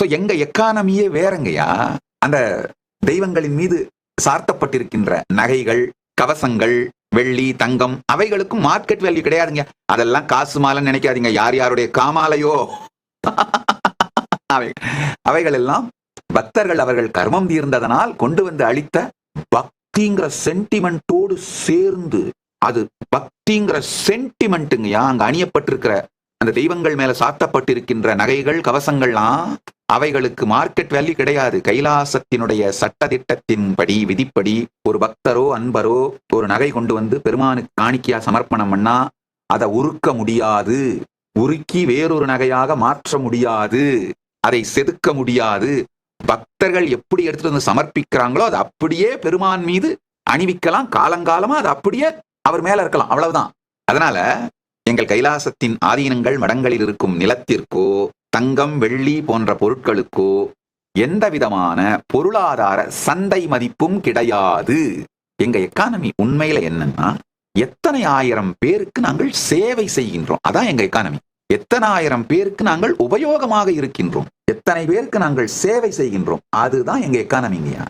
So எங்க எக்கானமியே வேறங்கய்யா? அந்த தெய்வங்களின் மீது சார்த்தப்பட்டிருக்கின்ற நகைகள் கவசங்கள் வெள்ளி தங்கம் அவைகளுக்கும் மார்க்கெட் வேல்யூ கிடையாதுங்க அதெல்லாம் காசு மாலை நினைக்காதீங்க. யார் யாருடைய காமாலையோ? அவை அவைகள் எல்லாம் பக்தர்கள் அவர்கள் கர்மம் தீர்ந்ததனால் கொண்டு வந்து அளித்த பக்திங்கிற சென்டிமெண்டோடு சேர்ந்து அது பக்திங்கிற சென்டிமெண்ட்டுங்கய்யா அங்க அணியப்பட்டிருக்கிற அந்த தெய்வங்கள் மேல சாத்தப்பட்டிருக்கின்ற நகைகள் கவசங்கள்லாம் அவைகளுக்கு மார்க்கெட் வேல்யூ கிடையாது. கைலாசத்தினுடைய சட்டதிட்டத்தின்படி விதிப்படி ஒரு பக்தரோ அன்பரோ ஒரு நகை கொண்டு வந்து பெருமானுக்கு காணிக்கையா சமர்ப்பணம் பண்ணா அதை உருக்க முடியாது. உருக்கி வேறொரு நகையாக மாற்ற முடியாது. அதை செதுக்க முடியாது. பக்தர்கள் எப்படி எடுத்துட்டு வந்து சமர்ப்பிக்கிறாங்களோ அது அப்படியே பெருமான் மீது அணிவிக்கலாம். காலங்காலமா அது அப்படியே அவர் மேல இருக்கலாம். அவ்வளவுதான். அதனால எங்கள் கைலாசத்தின் ஆதீனங்கள் மடங்களில் இருக்கும் நிலத்திற்கோ தங்கம் வெள்ளி போன்ற பொருட்களுக்கோ எந்த விதமான பொருளாதார சந்தை மதிப்பும் கிடையாது. எங்க எக்கானமி உண்மையில என்னன்னா எத்தனை ஆயிரம் பேருக்கு நாங்கள் சேவை செய்கின்றோம்? அதான் எங்க எக்கானமி எத்தனை ஆயிரம் பேருக்கு நாங்கள் உபயோகமாக இருக்கின்றோம்? எத்தனை பேருக்கு நாங்கள் சேவை செய்கின்றோம்? அதுதான் எங்க எக்கானமிங்கயா